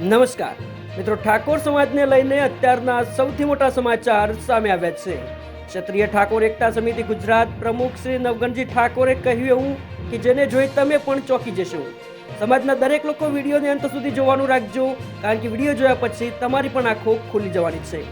નમસ્કાર. મિત્રો, ઠાકોર સમાજને લઈને અત્યારના સૌથી મોટા સમાચાર સામે આવ્યા છે. ક્ષત્રિય ઠાકોર એકતા સમિતિ ગુજરાત પ્રમુખ શ્રી નવગણજી ઠાકોરે કહ્યું એવું કે જેને જોઈ તમે પણ ચોંકી જશો. સમાજના દરેક લોકો વિડીયોને અંત સુધી જોવાનું રાખજો, કારણ કે વીડિયો જોયા પછી તમારી પણ આંખો ખુલી જવાની છે.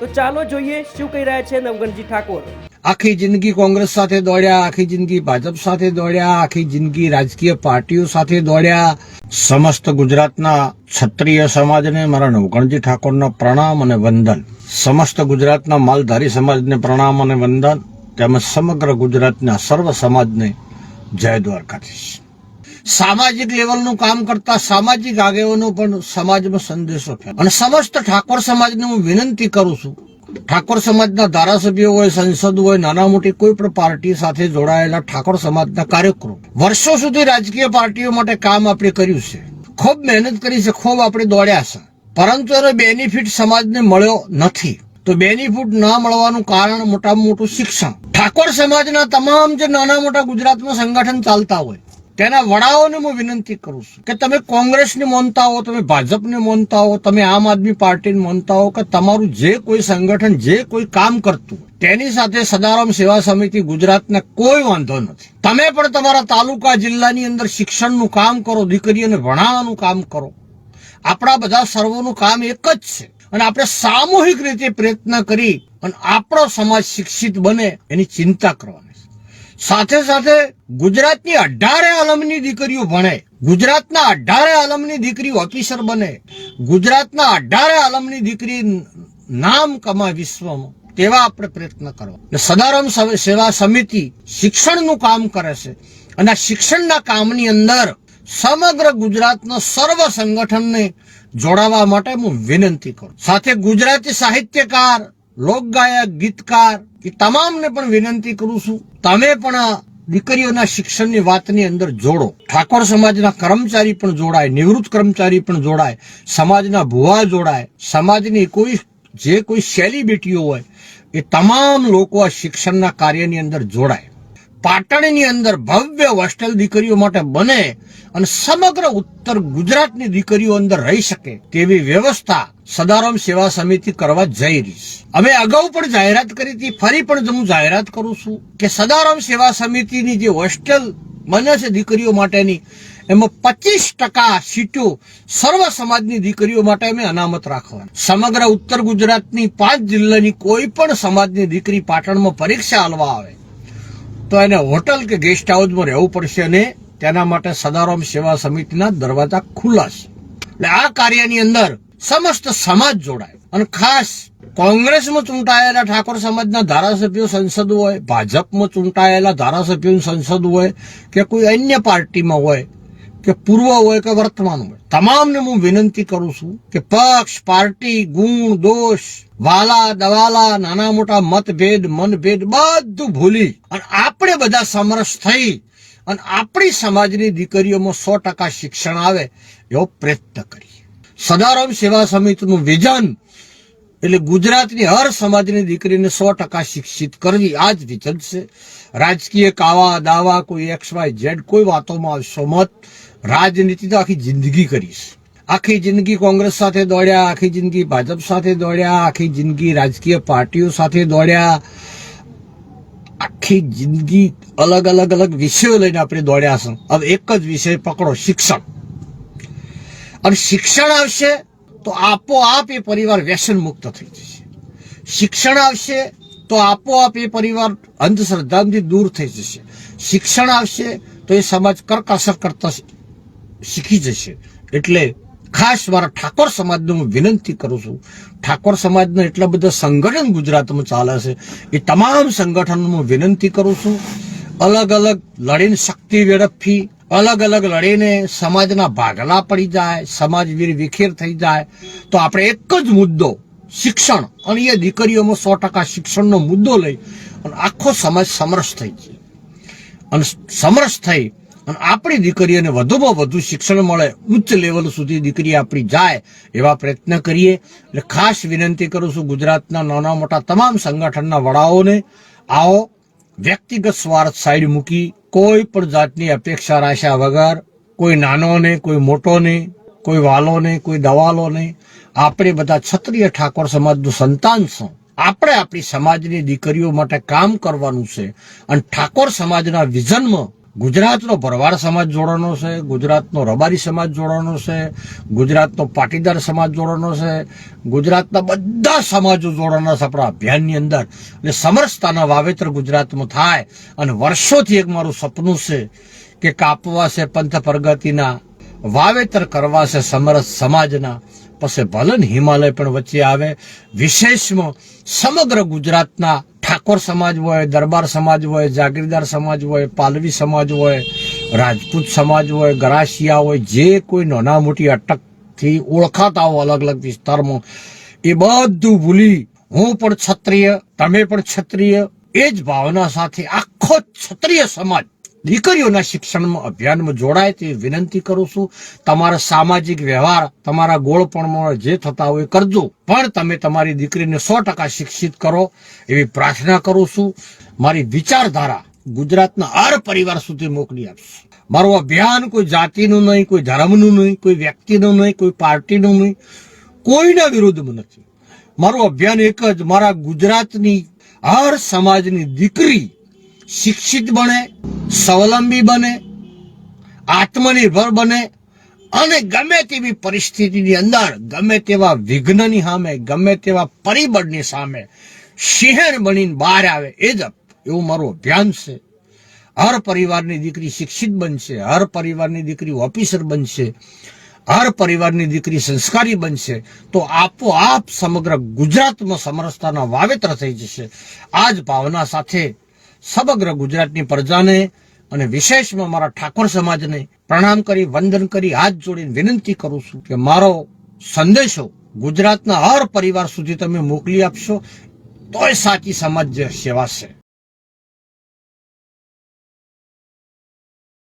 તો ચાલો જોઈએ શું કહી રહ્યા છે નવગણજી ઠાકોર. આખી જિંદગી કોંગ્રેસ સાથે દોડ્યા, આખી જિંદગી ભાજપ સાથે દોડ્યા, આખી જિંદગી રાજકીય પાર્ટીઓ સાથે દોડ્યા. સમસ્ત ગુજરાતના ક્ષત્રિય સમાજને મારા નવગણજી ઠાકોરના પ્રણામ અને વંદન. સમસ્ત ગુજરાતના માલધારી સમાજને પ્રણામ અને વંદન. તેમજ સમગ્ર ગુજરાતના સર્વ સમાજને જય દ્વારકાધીશ. સામાજિક લેવલનું કામ કરતા સામાજિક આગેવાનો પણ સમાજમાં સંદેશો ફેર અને સમસ્ત ઠાકોર સમાજને હું વિનંતી કરું છું ઠાકોર સમાજના ધારાસભ્યો હોય, સંસદ હોય, નાના મોટી કોઈ પણ પાર્ટી સાથે જોડાયેલા ઠાકોર સમાજના કાર્યકરો વર્ષો સુધી રાજકીય પાર્ટીઓ માટે કામ આપણે કર્યું છે. ખૂબ મહેનત કરી છે, ખૂબ આપણે દોડ્યા છે. પરંતુ એનો બેનિફિટ સમાજને મળ્યો નથી. તો બેનિફિટ ના મળવાનું કારણ મોટામાં મોટું શિક્ષણ. ઠાકોર સમાજના તમામ જે નાના મોટા ગુજરાતમાં સંગઠન ચાલતા હોય તેના વડાઓને હું વિનંતી કરું છું કે તમે કોંગ્રેસને માનતા હો, તમે ભાજપને માનતા હો, તમે આમ આદમી પાર્ટીને માનતા હો કે તમારું જે કોઈ સંગઠન, જે કોઈ કામ કરતું તેની સાથે સદારામ સેવા સમિતિ ગુજરાતને કોઈ વાંધો નથી. તમે પણ તમારા તાલુકા જિલ્લાની અંદર શિક્ષણનું કામ કરો, દીકરીઓને ભણાવવાનું કામ કરો. આપણા બધા સર્વોનું કામ એક જ છે. અને આપણે સામૂહિક રીતે પ્રયત્ન કરી અને આપણો સમાજ શિક્ષિત બને એની ચિંતા કરવાની. સાથે સાથે ગુજરાતની અઢારે આલમની દીકરીઓ ભણે. ગુજરાતના અઢારે આલમની દીકરી ઓફિસર બને. ગુજરાતના અઢારે આલમની દીકરી નામ કમાય વિશ્વમાં. તેવા આપણે પ્રયત્ન કરવા. સદારામ સેવા સમિતિ શિક્ષણનું કામ કરે છે. અને આ શિક્ષણના કામની અંદર સમગ્ર ગુજરાતના સર્વ સંગઠનને જોડાવા માટે હું વિનંતી કરું. સાથે ગુજરાતી સાહિત્યકાર, લોકગાયક, ગીતકાર એ તમામને પણ વિનંતી કરું છું, તમે પણ આ દીકરીઓના શિક્ષણની વાતની અંદર જોડો. ઠાકોર સમાજના કર્મચારી પણ જોડાય, નિવૃત્ત કર્મચારી પણ જોડાય, સમાજના ભુવા જોડાય, સમાજની કોઈ જે કોઈ સેલિબ્રિટીઓ હોય, એ તમામ લોકો આ શિક્ષણના કાર્યની અંદર જોડાય. પાટણની અંદર ભવ્ય હોસ્ટેલ દીકરીઓ માટે બને અને સમગ્ર ઉત્તર ગુજરાતની દીકરીઓ અંદર રહી શકે તેવી વ્યવસ્થા સદારામ સેવા સમિતિ કરવા જઈ રહી છે. અમે અગાઉ પણ જાહેરાત કરી હતી, ફરી પણ હું જાહેરાત કરું છું કે સદારામ સેવા સમિતિની જે હોસ્ટેલ બને છે દીકરીઓ માટેની, એમાં પચીસ ટકા સીટો સર્વ સમાજની દીકરીઓ માટે અમે અનામત રાખવાની. સમગ્ર ઉત્તર ગુજરાતની પાંચ જિલ્લાની કોઈ પણ સમાજની દીકરી પાટણમાં પરીક્ષા આલવા આવે તો એને હોટલ કે ગેસ્ટ હાઉસમાં રહેવું પડશે અને તેના માટે સદારામ સેવા સમિતિના દરવાજા ખુલ્લા છે. એટલે આ કાર્યની અંદર સમસ્ત સમાજ જોડાય. અને ખાસ કોંગ્રેસમાં ચૂંટાયેલા ઠાકોર સમાજના ધારાસભ્યો સંસદ હોય, ભાજપમાં ચૂંટાયેલા ધારાસભ્યો સંસદ હોય, કે કોઈ અન્ય પાર્ટીમાં હોય, કે પૂર્વ હોય, કે વર્તમાન હોય. તમામને હું વિનંતી કરું છું કે પક્ષ, પાર્ટી, ગુણ, દોષ, વાલા, દવાલા, નાના મોટા મતભેદ, મનભેદ બધું ભૂલી અને બધા સમરસ થઈ અને આપણી સમાજની દીકરીઓમાં સો ટકા શિક્ષણ આવે એવો પ્રયત્ન કરીએ. સદારામ સેવા સમિતિનું વિઝન એટલે ગુજરાતની હર સમાજની દીકરીને સો ટકા શિક્ષિત કરવી આ જ વિઝન છે. રાજકીય કાવા દાવા કોઈ એક્સ વાય ઝેડ કોઈ વાતોમાં આવશો મત, રાજનીતિ તો આખી જિંદગી કરીશ આખી જિંદગી કોંગ્રેસ સાથે દોડ્યા, આખી જિંદગી ભાજપ સાથે દોડ્યા, આખી જિંદગી રાજકીય પાર્ટીઓ સાથે દોડ્યા આખી જિંદગી અલગ અલગ અલગ વિષયો લઈને આપણે દોડ્યા છે હવે એક જ વિષય પકડો, શિક્ષણ. અને શિક્ષણ આવશે તો આપોઆપ એ પરિવાર વ્યસન મુક્ત થઈ જશે. શિક્ષણ આવશે તો આપોઆપ એ પરિવાર અંધશ્રદ્ધાથી દૂર થઈ જશે. શિક્ષણ આવશે તો એ સમાજ કરકસર કરતા શીખી જશે. એટલે ખાસ મારા ઠાકોર સમાજને હું વિનંતી કરું છું. ઠાકોર સમાજના એટલા બધા સંગઠન ગુજરાતમાં ચાલે છે. એ તમામ સંગઠનો હું વિનંતી કરું છું. અલગ અલગ લડીને શક્તિ વેડફી અલગ અલગ લડીને સમાજના ભાગલા પડી જાય, સમાજ વીર વિખેર થઈ જાય. તો આપણે એક જ મુદ્દો, શિક્ષણ. અને એ દીકરીઓમાં સો ટકા શિક્ષણનો મુદ્દો લઈ અને આખો સમાજ સમરસ થઈ જાય અને સમરસ થઈ અને આપણી દીકરીઓને વધુમાં વધુ શિક્ષણ મળે, ઉચ્ચ લેવલ સુધી દીકરી આપણી જાય એવા પ્રયત્ન કરીએ. એટલે ખાસ વિનંતી કરું છું ગુજરાતના નાના મોટા તમામ સંગઠનના વડાઓને, આવો વ્યક્તિગત સ્વાર્થ સાઈડ મૂકી, કોઈ પણ જાતની અપેક્ષા રાખ્યા વગર, કોઈ નાનો ને કોઈ મોટો ને કોઈ વાલો નહીં કોઈ દવાલો નહીં આપણે બધા ક્ષત્રિય ઠાકોર સમાજનું સંતાન છું. આપણે આપણી સમાજની દીકરીઓ માટે કામ કરવાનું છે. અને ઠાકોર સમાજના વિઝનમાં ગુજરાતનો ભરવાડ સમાજ જોડવાનો છે, ગુજરાતનો રબારી સમાજ જોડવાનો છે, ગુજરાતનો પાટીદાર સમાજ જોડવાનો છે, ગુજરાતના બધા સમાજો જોડવાના છે આપણા અભિયાનની અંદર. એટલે સમરસતાના વાવેતર ગુજરાતમાં થાય અને વર્ષોથી એક મારું સપનું છે કે કાપવા છે, પંથ પ્રગતિના વાવેતર કરવા છે સમરસ સમાજના. પછી ભલન હિમાલય પણ વચ્ચે આવે. વિશેષમાં સમગ્ર ગુજરાતના ઠાકોર સમાજ હોય, દરબાર સમાજ હોય, જાગીરદાર સમાજ હોય, પાલવી સમાજ હોય, રાજપૂત સમાજ હોય, ગરાસિયા હોય, જે કોઈ નાના મોટી અટકથી ઓળખાતા હોય અલગ અલગ વિસ્તારમાં, એ બધું ભૂલી હું પણ ક્ષત્રિય, તમે પણ ક્ષત્રિય, એ જ ભાવના સાથે આખો ક્ષત્રિય સમાજ દીકરીઓના શિક્ષણમાં અભિયાનમાં જોડાય તે વિનંતી કરું છું. તમારા સામાજિક વ્યવહાર, તમારા ગોળપણમાં જે થતા હોય કરજો. પણ તમે તમારી દીકરીને સો ટકા શિક્ષિત કરો એવી પ્રાર્થના કરું છું. મારી વિચારધારા ગુજરાતના હર પરિવાર સુધી મોકલી આપશું. મારું અભિયાન કોઈ જાતિનું નહીં, કોઈ ધર્મનું નહીં, કોઈ વ્યક્તિનું નહીં, કોઈ પાર્ટીનું નહીં, કોઈના વિરુદ્ધમાં નથી. મારું અભિયાન એક જ, મારા ગુજરાતની હર સમાજની દીકરી શિક્ષિત બને, સ્વાવલંબી બને, આત્મનિર્ભર બને અને ગમે તેવી પરિસ્થિતિની અંદર, ગમે તેવા વિઘ્નની સામે, ગમે તેવા પરિબળની સામે શહેર બનીને બહાર આવે, એ જ એવું મારું અભિયાન છે. હર પરિવારની દીકરી શિક્ષિત બનશે, હર પરિવારની દીકરી ઓફિસર બનશે, હર પરિવારની દીકરી સંસ્કારી બનશે, તો આપોઆપ સમગ્ર ગુજરાતમાં સમરસતાના વાવેતર થઈ જશે. આ જ ભાવના સાથે સમગ્ર ગુજરાતની પ્રજાને અને વિશેષમાં મારા ઠાકોર સમાજને પ્રણામ કરી, વંદન કરી, હાથ જોડીને વિનંતી કરું છું કે મારો સંદેશો ગુજરાતના હર પરિવાર સુધી તમે મોકલી આપશો, તોય સાચી સમાજ સેવા છે.